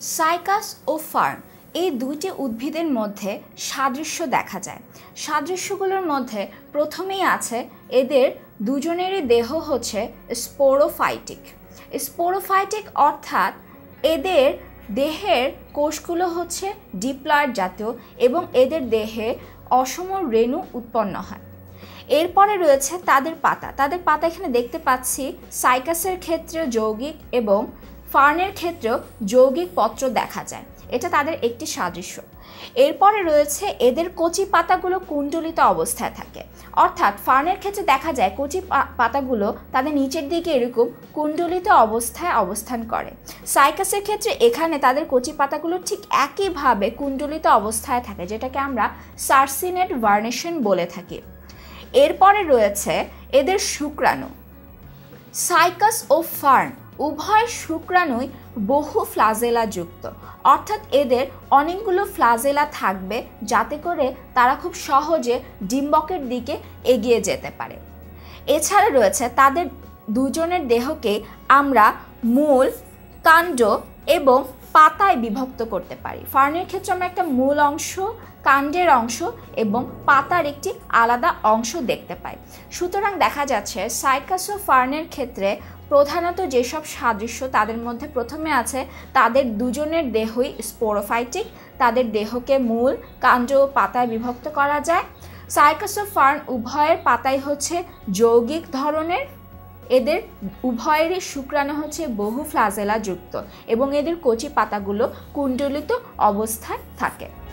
Cycas ও farm এই দুইটি উদ্ভিদের মধ্যে সাদৃশ্য দেখা যায়। সাদৃশ্যগুলোর মধ্যে প্রথমেই আছে এদের দুজনেরই দেহ হচ্ছে স্পোরোফাইটিক। স্পোরোফাইটিক অর্থাৎ এদের দেহের কোষগুলো হচ্ছে ডিপ্লয়েড জাতীয় এবং এদের দেহে অসম রেণু উৎপন্ন হয়। এরপরে রয়েছে তাদের পাতা। তাদের পাতা এখানে দেখতে পাচ্ছি সাইকাসের ক্ষেত্রে যৌগিক এবং ফার্নের ক্ষেত্রেও যৌগিক পত্র দেখা যায়। এটা তাদের একটি সাদৃশ্য। এরপরে রয়েছে এদের কচি পাতাগুলো কুণ্ডলিত অবস্থায় থাকে। অর্থাৎ ফার্নের ক্ষেত্রে দেখা যায় কচি পাতাগুলো তাদের নিচের দিকে এরকম কুণ্ডলিত অবস্থায় অবস্থান করে। সাইকাসের ক্ষেত্রে এখানে তাদের কচি পাতাগুলো ঠিক একইভাবে কুণ্ডলিত অবস্থায় থাকে, যেটাকে আমরা সার্সিনেট ভার্নেশন বলে থাকি। এরপরে রয়েছে এদের শুক্রাণু। সাইকাস ও ফার্ন উভয় শুক্রাণুই বহু ফ্লাজেলা যুক্ত। অর্থাৎ এদের অনেকগুলো ফ্লাজেলা থাকবে, যাতে করে তারা খুব সহজে ডিম্বকের দিকে এগিয়ে যেতে পারে। এছাড়া রয়েছে তাদের দুজনের দেহকে আমরা মূল কাণ্ড এবং পাতায় বিভক্ত করতে পারি। ফার্নের ক্ষেত্রে আমরা একটা মূল অংশ, কাণ্ডের অংশ এবং পাতার একটি আলাদা অংশ দেখতে পাই। সুতরাং দেখা যাচ্ছে সাইকাস ও ফার্নের ক্ষেত্রে প্রধানত যেসব সাদৃশ্য তাদের মধ্যে প্রথমে আছে, তাদের দুজনের দেহই স্পোরোফাইটিক তাদের দেহকে মূল কাণ্ড ও পাতায় বিভক্ত করা যায়। সাইকাস ও ফার্ন উভয়ের পাতাই হচ্ছে যৌগিক ধরনের এদের উভয়েরই শুক্রাণু হচ্ছে বহু ফ্লাজেলা যুক্ত এবং এদের কচি পাতাগুলো কুণ্ডলিত অবস্থায় থাকে।